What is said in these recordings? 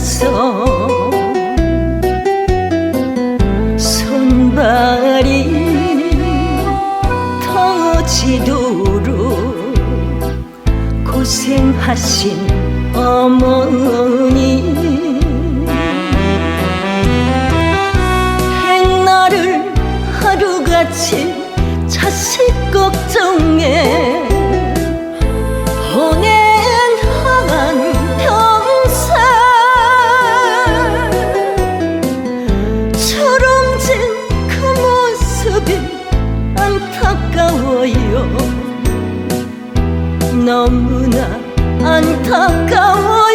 가서 손발이 터지도록 고생하신 어머니. 백날을 하루같이 자식 걱정에 주름진 그 모습이 안타까워요. 너무나 안타까워요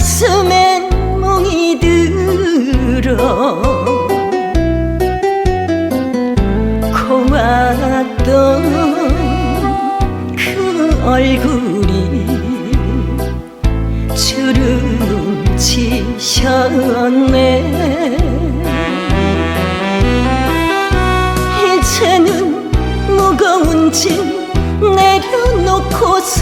가슴엔 멍이 들어. 고맙던 그 얼굴이 주름 지셨네. 이제는 무거운 짐 내려놓고서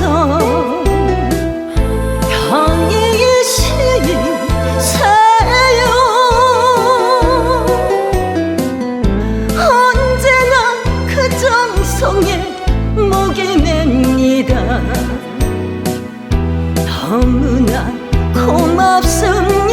너무나 고맙습니다